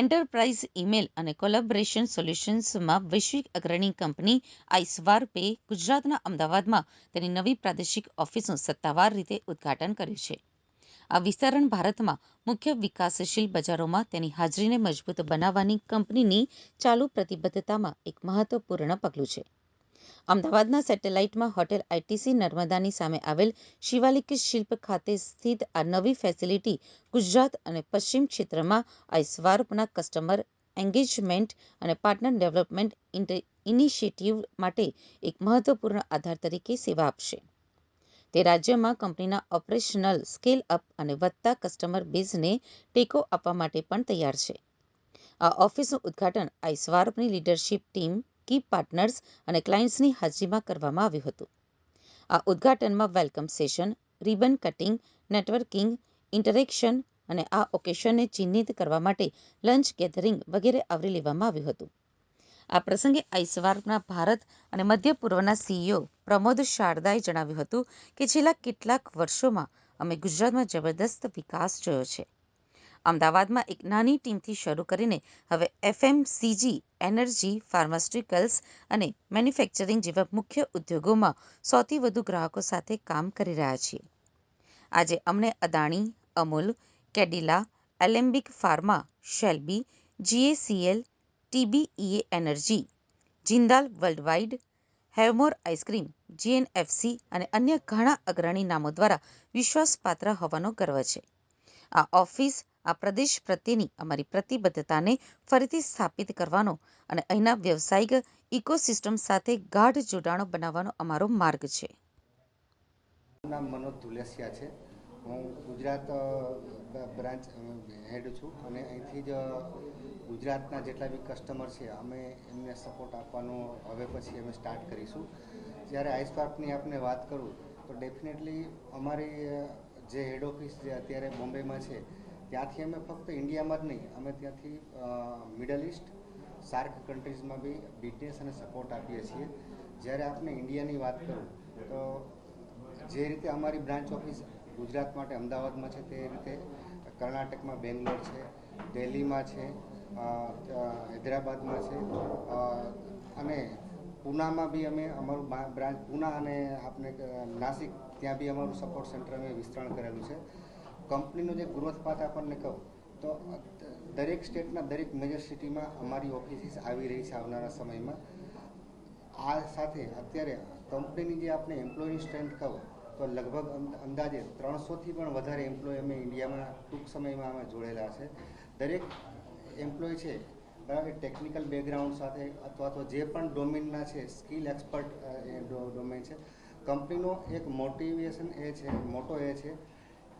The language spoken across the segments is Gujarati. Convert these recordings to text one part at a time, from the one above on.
એન્ટરપ્રાઇઝ ઇમેલ અને કોલેબોરેશન સોલ્યુશન્સમાં વૈશ્વિક અગ્રણી કંપની આઇસવાર પે ગુજરાતના અમદાવાદમાં તેની નવી પ્રાદેશિક ઓફિસનું સત્તાવાર રીતે ઉદ્ઘાટન કર્યું છે આ વિસ્તરણ ભારતમાં મુખ્ય વિકાસશીલ બજારોમાં તેની હાજરીને મજબૂત બનાવવાની કંપનીની ચાલુ પ્રતિબદ્ધતામાં એક મહત્વપૂર્ણ પગલું છે અમદાવાદના સેટેલાઇટમાં હોટેલ આઈટીસી નર્મદાની સામે આવેલ શિવાલિક શિલ્પ ખાતે સ્થિત આ નવી ફેસિલિટી ગુજરાત અને પશ્ચિમ ક્ષેત્રમાં આઈસ્વાર્પના કસ્ટમર એન્ગેજમેન્ટ અને પાર્ટનર ડેવલપમેન્ટ ઇનિશિયેટિવ માટે એક મહત્વપૂર્ણ આધાર તરીકે સેવા આપશે તે રાજ્યમાં કંપનીના ઓપરેશનલ સ્કેલ અપ અને વધતા કસ્ટમર બેઝને ટેકો આપવા માટે પણ તૈયાર છે આ ઓફિસનું ઉદ્ઘાટન આઈસ્વાર્પની લીડરશીપ ટીમ કી પાર્ટનર્સ અને ક્લાયન્ટ્સની હાજરીમાં કરવામાં આવ્યું હતું આ ઉદ્ઘાટનમાં welcome session ribbon cutting networking interaction અને આ ઓકેશનને ચિહ્નિત કરવા માટે લંચ ગેધરિંગ વગેરે આવરી લેવામાં આવ્યું હતું આ પ્રસંગે આઈસવારના ભારત અને મધ્ય પૂર્વના સીઈઓ પ્રમોદ શારદાએ જણાવ્યું હતું કે છેલ્લા કેટલાક વર્ષોમાં અમે ગુજરાતમાં જબરદસ્ત વિકાસ જોયો છે અમદાવાદમાં એક નાની ટીમથી શરૂ કરીને હવે એફએમસીજી એનર્જી ફાર્માસ્યુટિકલ્સ અને મેન્યુફેક્ચરિંગ જેવા મુખ્ય ઉદ્યોગોમાં સૌથી વધુ ગ્રાહકો સાથે કામ કરી રહ્યા છીએ આજે અમને Adani Amul Cadila Alembic pharma Shalby GACL TBEA energy Jindal worldwide Havmor ice cream GNFC અને અન્ય ઘણા અગ્રણી નામો દ્વારા વિશ્વાસપાત્ર હોવાનો ગર્વ છે આ ઓફિસ આ પ્રદેશ પ્રત્યેની અમારી પ્રતિબદ્ધતાને ફરીથી સ્થાપિત કરવાનો અને અહીંના વ્યવસાયિક ઇકોસિસ્ટમ સાથે ગાઢ જોડાણો બનાવવાનો અમારો માર્ગ છે નામ મનોજ ધુલેસિયા છે હું ગુજરાત બ્રાન્ચ હેડ છું અને અહીંથી જ ગુજરાતના જેટલા બી કસ્ટમર છે અમે એમને સપોર્ટ આપવાનો હવે પછી અમે સ્ટાર્ટ કરીશું જ્યારે આઈસ પાર્કની આપને વાત કરું તો ડેફિનેટલી અમારી જે હેડ ઓફિસ જે અત્યારે બોમ્બેમાં છે ત્યાંથી અમે ફક્ત ઇન્ડિયામાં જ નહીં અમે ત્યાંથી મિડલ ઇસ્ટ સાર્ક કન્ટ્રીઝમાં બી બિઝનેસ અને સપોર્ટ આપીએ છીએ જ્યારે આપણે ઇન્ડિયાની વાત કરું તો જે રીતે અમારી બ્રાન્ચ ઓફિસ ગુજરાત માટે અમદાવાદમાં છે તે રીતે કર્ણાટકમાં બેંગ્લોર છે દિલ્હીમાં છે હૈદરાબાદમાં છે અને પૂનામાં બી અમે અમારું બ્રાન્ચ પૂના અને આપણે નાસિક ત્યાં બી અમારું સપોર્ટ સેન્ટર અમે વિસ્તરણ કરેલું છે કંપનીનો જે ગ્રોથ પાથ આપણને કહું તો દરેક સ્ટેટના દરેક મેજર સિટીમાં અમારી ઓફિસીસ આવી રહી છે આવનારા સમયમાં આ સાથે અત્યારે કંપનીની જે આપણે એમ્પ્લોયી સ્ટ્રેન્થ કહો તો લગભગ અંદાજે ત્રણસોથી પણ વધારે એમ્પ્લોય અમે ઇન્ડિયામાં ટૂંક સમયમાં અમે જોડેલા છે દરેક એમ્પ્લોય છે બરાબર ટેકનિકલ બેકગ્રાઉન્ડ સાથે અથવા તો જે પણ ડોમેનના છે સ્કિલ એક્સપર્ટ ડોમેન છે કંપનીનો એક મોટિવેશન એ છે મોટો એ છે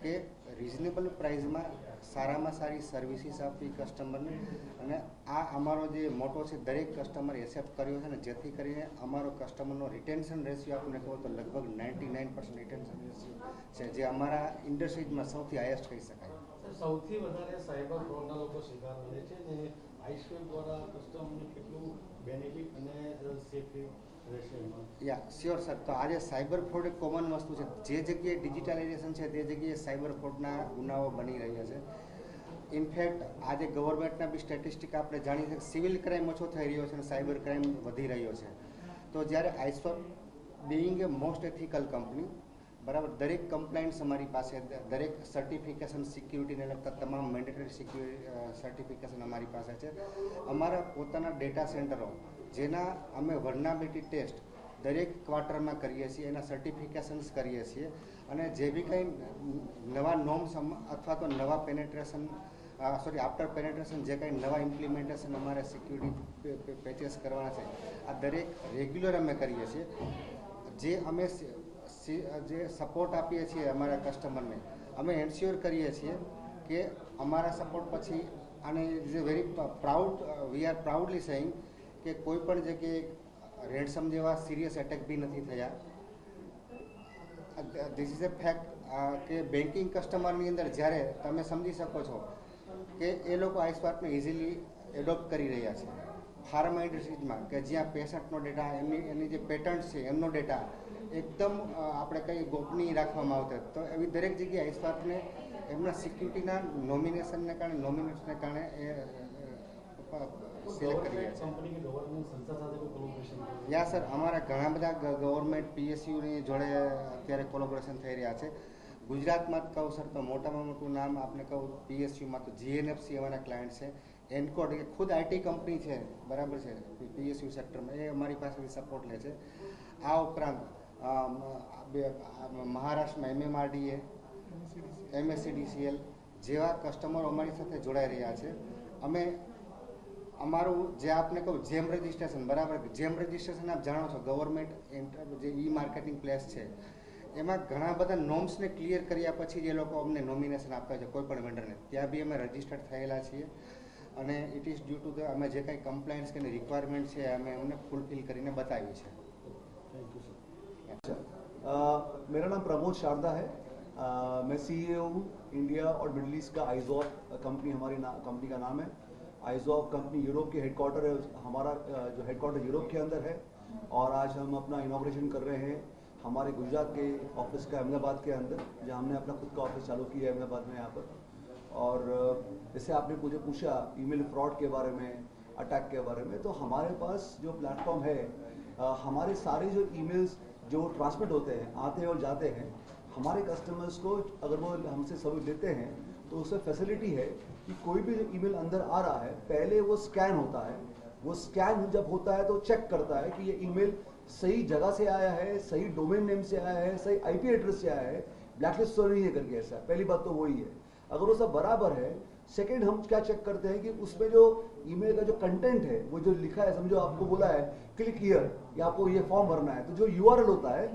કે રિઝનેબલ પ્રાઇઝમાં સારામાં સારી સર્વિસીસ આપવી કસ્ટમરને અને આ અમારો જે મોટો છે દરેક કસ્ટમર એક્સેપ્ટ કર્યો છે ને જેથી કરીને અમારો કસ્ટમરનો રિટેન્શન રેશિયો આપણને કહો તો લગભગ ninety nine percent retention ratio છે જે અમારા ઇન્ડસ્ટ્રીઝમાં સૌથી હાયેસ્ટ કહી શકાય સૌથી વધારે સાયબર ફ્રોડના લોકો શિકાર બને છે જે આઈસ્વેલ દ્વારા કસ્ટમરને કેટલું બેનિફિટ અને સેફટી યા સ્યોર સર તો આજે સાયબર ફ્રોડ એક કોમન વસ્તુ છે જે જગ્યાએ ડિજિટલાઇઝેશન છે તે જગ્યાએ સાયબર ફ્રોડના ગુનાઓ બની રહ્યા છે ઇનફેક્ટ આજે ગવર્મેન્ટના બી સ્ટેટિસ્ટિક આપણે જાણીએ છીએ સિવિલ ક્રાઇમ ઓછો થઈ રહ્યો છે અને સાયબર ક્રાઇમ વધી રહ્યો છે તો જ્યારે આઈસો being a most ethical company બરાબર દરેક કમ્પ્લાઇન્ટ્સ અમારી પાસે દરેક સર્ટિફિકેશન સિક્યુરિટીને લગતા તમામ મેન્ડેટરી સિક્યુરિટી સર્ટિફિકેશન અમારી પાસે છે અમારા પોતાના ડેટા સેન્ટરો જેના અમે વર્નાબિલિટી ટેસ્ટ દરેક ક્વાર્ટરમાં કરીએ છીએ એના સર્ટિફિકેશન્સ કરીએ છીએ અને જે બી કંઈ નવા નોમ્સ અથવા તો નવા પેનેટ્રેશન સોરી આફ્ટર પેનેટ્રેશન જે કંઈ નવા ઇમ્પ્લિમેન્ટેશન અમારે સિક્યુરિટી પેચેસ કરવાના છે આ દરેક રેગ્યુલર અમે કરીએ છીએ જે અમે જે સપોર્ટ આપીએ છીએ અમારા કસ્ટમરને અમે એન્શ્યોર કરીએ છીએ કે અમારા સપોર્ટ પછી અને is a very proud we are proudly saying કે કોઈ પણ જગ્યાએ રેન્ડસમ જેવા સિરિયસ એટેક બી નથી થયા ધીસ ઇઝ અ ફેક્ટ કે બેન્કિંગ કસ્ટમરની અંદર જ્યારે તમે સમજી શકો છો કે એ લોકો આ સ્માર્ટને ઇઝીલી એડોપ્ટ કરી રહ્યા છે ફાર્મા ઇન્ડસ્ટ્રીઝમાં કે જ્યાં પેશન્ટનો ડેટા એમની એની જે પેટર્ન્સ છે એમનો ડેટા એકદમ આપણે કંઈ ગોપનીય રાખવામાં આવતા તો એવી દરેક જગ્યાએ સ્ટાફને એમના સિક્યુરિટીના નોમિનેશનને કારણે નોમિનેશનને કારણે એ યા સર અમારા ઘણા બધા ગવર્મેન્ટ પીએસયુની જોડે અત્યારે કોલોબરેશન થઈ રહ્યા છે ગુજરાતમાં જ કહું સર તો મોટામાં મોટું નામ આપણે કહું પીએસયુમાં તો જીએનએફસી એવાના ક્લાયન્ટ છે એનકોડ એ ખુદ આઈટી કંપની છે બરાબર છે પીએસયુ સેક્ટરમાં એ અમારી પાસેથી સપોર્ટ લે છે આ ઉપરાંત મહારાષ્ટ્રમાં એમએમઆરડીએ એમએસસીડીસીએલ જેવા કસ્ટમરો અમારી સાથે જોડાઈ રહ્યા છે અમે અમારું જે આપને કહું જેમ રજિસ્ટ્રેશન બરાબર જેમ રજિસ્ટ્રેશન આપ જાણો છો ગવર્મેન્ટ જે ઈ માર્કેટિંગ પ્લેસ છે એમાં ઘણા બધા નોમ્સને ક્લિયર કર્યા પછી જે લોકો અમને નોમિનેશન આપતા છે કોઈ પણ વેન્ડરને ત્યાં બી અમે રજિસ્ટર્ડ થયેલા છીએ અને it is due to the અમે જે કાંઈ કમ્પ્લાયન્સ કે રિક્વાયરમેન્ટ છે અમે એમને ફૂલફિલ કરીને બતાવી છે થેન્ક યુ સર મેરા નામ પ્રમોદ શારદા है મેં सी ए ઇન્ડિયા ઓર और मिडल ईस्ट का आइजॉल कंपनी हमारी कंपनी का नाम आइजॉ कंपनी यूरोप की हेडक्वार्टर है हमारा जो हेडक्वार्टर यूरोप के अंदर है और आज हम अपना इनाग्रेशन कर रहे हैं हमारे गुजरात के ऑफिस का अहमदाबाद के अंदर जहाँ हमने अपना खुद का ऑफिस चालू किया है अहमदाबाद में यहाँ पर और जैसे आपने मुझे पूछा ईमेल फ्रॉड के बारे में अटैक के बारे में तो हमारे पास जो प्लेटफॉर्म है हमारे सारे जो ईमेल्स जो ट्रांसमिट होते हैं आते हैं और जाते हैं हमारे कस्टमर्स को अगर वो हमसे सर्विस देते हैं तो उसमें फैसिलिटी है कि कोई भी ईमेल अंदर आ रहा है पहले वो स्कैन होता है वो स्कैन जब होता है तो चेक करता है कि ये ईमेल सही जगह से आया है सही डोमेन नेम से आया है सही आईपी एड्रेस से आया है ब्लैकलिस्ट तो नहीं है करके ऐसा पहली बात तो वही है अगर वो सब बराबर है सेकेंड हम क्या चेक करते हैं कि उसमें जो ईमेल का जो कंटेंट है वो जो लिखा है समझो आपको बोला है क्लिक ईयर या आपको ये फॉर्म भरना है तो जो यू होता है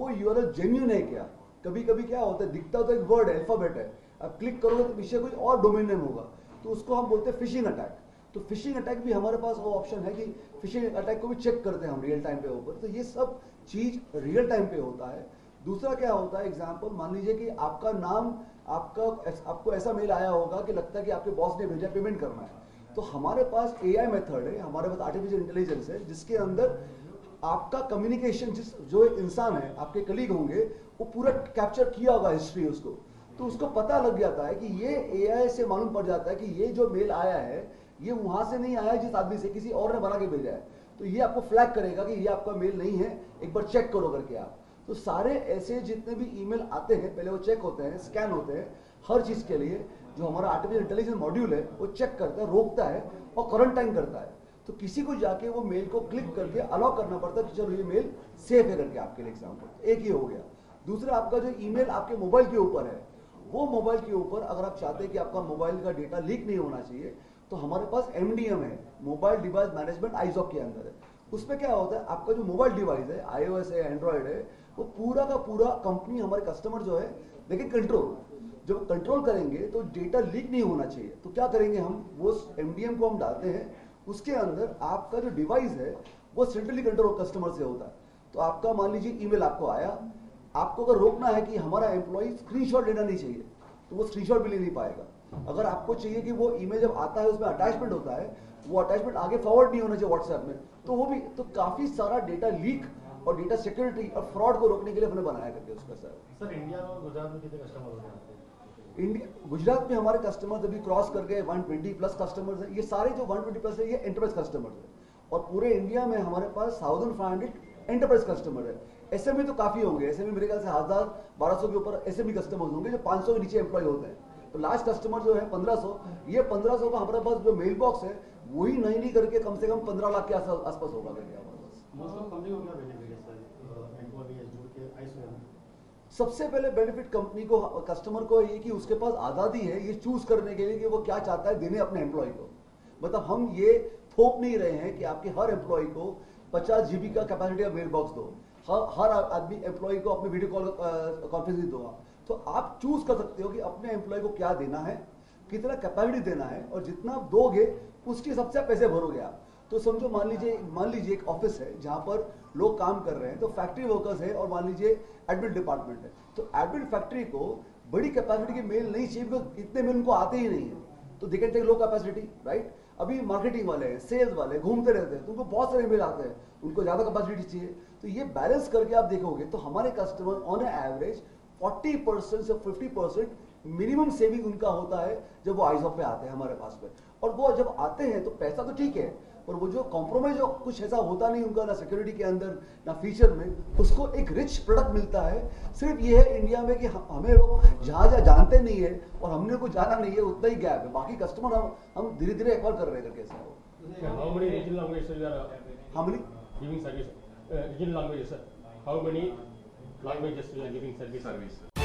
वो यू आर है क्या कभी कभी क्या होता है दिखता तो एक वर्ड अल्फाबेट है अब क्लिक करोगे तो पीछे कुछ और डोमेन नेम होगा तो उसको हम बोलते हैं फिशिंग अटैक तो फिशिंग अटैक भी हमारे पास वो ऑप्शन है कि फिशिंग अटैक को भी चेक करते हैं हम रियल टाइम पे ऊपर तो ये सब चीज रियल टाइम पे होता है दूसरा क्या होता है एग्जाम्पल मान लीजिए कि आपका नाम आपका आपको ऐसा मेल आया होगा कि लगता है कि आपके बॉस ने भेजा पेमेंट करना है तो हमारे पास ए आई मेथड है हमारे पास आर्टिफिशियल इंटेलिजेंस है जिसके अंदर आपका कम्युनिकेशन जिस जो इंसान है आपके कलीग होंगे वो पूरा कैप्चर किया होगा हिस्ट्री उसको तो उसको पता लग जाता है कि ये एआई से मालूम पड़ जाता है कि ये जो मेल आया है ये वहां से नहीं आया जिस आदमी से किसी और ने बना के भेजा है तो ये आपको फ्लैग करेगा कि ये आपका मेल नहीं है एक बार चेक करो करके आप तो सारे ऐसे जितने भी ईमेल आते हैं पहले वो चेक होते हैं स्कैन होते हैं हर चीज के लिए जो हमारा आर्टिफिशियल इंटेलिजेंस मॉड्यूल है वो चेक करता है रोकता है और क्वारंटाइन करता है तो किसी को जाके वो मेल को क्लिक करके अलाउ करना पड़ता है कि चलो ये मेल सेफ है करके आपके लिए एग्जाम्पल एक ही हो गया दूसरा आपका जो ईमेल आपके मोबाइल के ऊपर है वो मोबाइल के ऊपर अगर आप चाहते हैं कि आपका मोबाइल का डेटा लीक नहीं होना चाहिए तो हमारे पास एमडीएम है मोबाइल डिवाइस मैनेजमेंट आईजॉक के अंदर है उसमें क्या होता है आपका जो मोबाइल डिवाइस है आईओएस है एंड्रॉयड है वो पूरा का पूरा कंपनी हमारे कस्टमर जो है लेकिन कंट्रोल जब कंट्रोल करेंगे तो डेटा लीक नहीं होना चाहिए तो क्या करेंगे हम वो एमडीएम को हम डालते हैं उसके अंदर आपका जो डिवाइस है वो सेंट्रली कंट्रोल कस्टमर से होता है तो आपका मान लीजिए ईमेल आपको आया आपको अगर रोकना है कि हमारा एम्प्लॉय स्क्रीनशॉट लेना नहीं चाहिए तो वो स्क्रीनशॉट भी ले नहीं पाएगा अगर आपको चाहिए कि वो ईमेल जब आता है उसमें अटैचमेंट होता है वो अटैचमेंट आगे फॉरवर्ड नहीं होना चाहिए व्हाट्सएप में तो वो भी तो काफी सारा डेटा लीक और डेटा सिक्योरिटी और फ्रॉड को रोकने के लिए हमने बनाया करके उसका सर सर इंडिया और गुजरात में कितने कस्टमर होते हैं इंडिया गुजरात में हमारे कस्टमर्स अभी क्रॉस कर गए 120 प्लस कस्टमर्स हैं ये सारे जो 120 प्लस है ये एंटरप्राइज कस्टमर्स हैं और पूरे इंडिया में हमारे पास thousand five hundred enterprise customer है एसएमई तो काफी होंगे एसएमई मेरे ख्याल से हजार बारह सौ के ऊपर एसएमई कस्टमर्स होंगे जो पाँच सौ के नीचे एम्प्लॉय होते हैं तो लास्ट कस्टमर जो है पंद्रह सौ ये पंद्रह सौ का हमारे पास जो मेल बॉक्स है वही नहीं नहीं करके कम से कम पंद्रह लाख के आसपास होगा करके हमारे पास सबसे पहले बेनिफिट कंपनी को कस्टमर को ये कि उसके पास आज़ादी है ये चूज करने के लिए कि वो क्या चाहता है देने अपने एम्प्लॉय को मतलब हम ये थोप नहीं रहे हैं कि आपके हर एम्प्लॉय को पचास जीबी का कैपेसिटी का मेल बॉक्स दो हर हर आदमी एम्प्लॉय को अपने वीडियो कॉल कॉन्फ्रेंस दो आप तो आप चूज कर सकते हो कि अपने एम्प्लॉय को क्या देना है कितना कैपेबिलिटी देना है और जितना आप दोगे उसके हिसाब से पैसे भरोगे आप तो समझो मान लीजिए मान लीजिए एक ऑफिस है जहाँ पर लोग काम कर रहे हैं तो फैक्ट्री वर्कर्स है और मान लीजिए एडमिट डिपार्टमेंट है तो एडमिट फैक्ट्री को बड़ी कैपेसिटी के मेल नहीं चाहिए बिकॉज इतने मेल उनको आते ही नहीं है तो दिखे लो कैपेसिटी राइट अभी मार्केटिंग वाले हैं सेल्स वाले घूमते रहते हैं तो उनको बहुत सारे मेल आते हैं उनको ज़्यादा कैपेसिटी चाहिए तो ये बैलेंस करके आप देखोगे तो हमारे कस्टमर ऑन एवरेज 40 परसेंट से 50 परसेंट मिनिमम सेविंग उनका होता है जब वो आईजॉप पे आते हैं हमारे पास पे और वो जब आते हैं तो पैसा तो ठीक है पर वो जो कॉम्प्रोमाइज कुछ ऐसा होता नहीं उनका ना सिक्योरिटी के अंदर ना फ्यूचर में उसको एक रिच प्रोडक्ट मिलता है सिर्फ ये है इंडिया में कि हमें लोग जहाँ जहाँ जानते नहीं है और हमने को जाना नहीं है उतना ही गैप है बाकी कस्टमर हम हम धीरे धीरे एक्वायर कर रहे हैं करके ऐसा how many giving service, uh, regional languages, how many languages we are giving service? service.